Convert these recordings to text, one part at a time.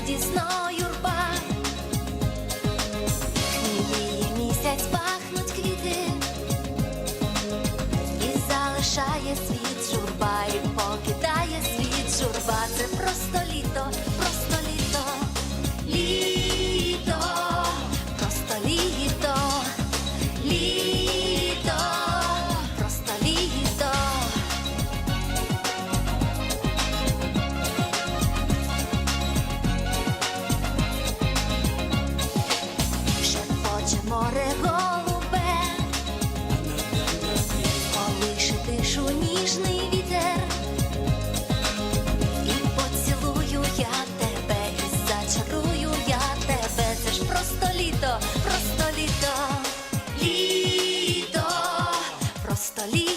радісно юрба, хміліє місяць пахнуть квіти, і залишає світ журба, і покидає світ журба, це просто літо. lee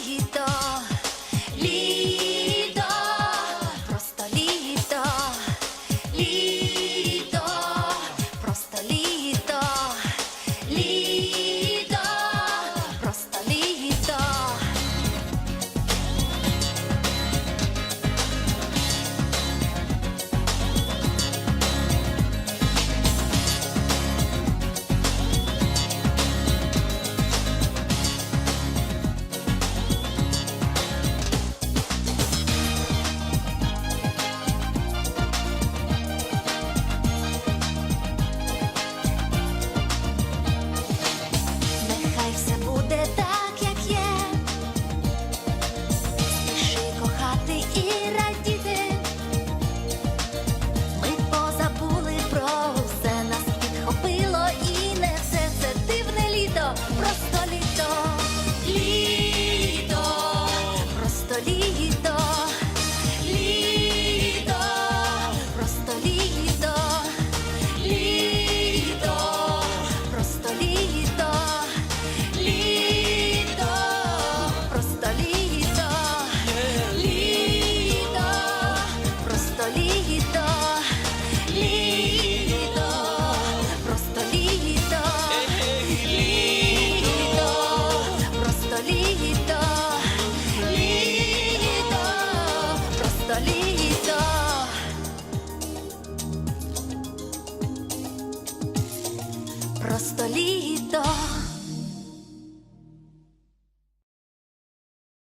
просто літо.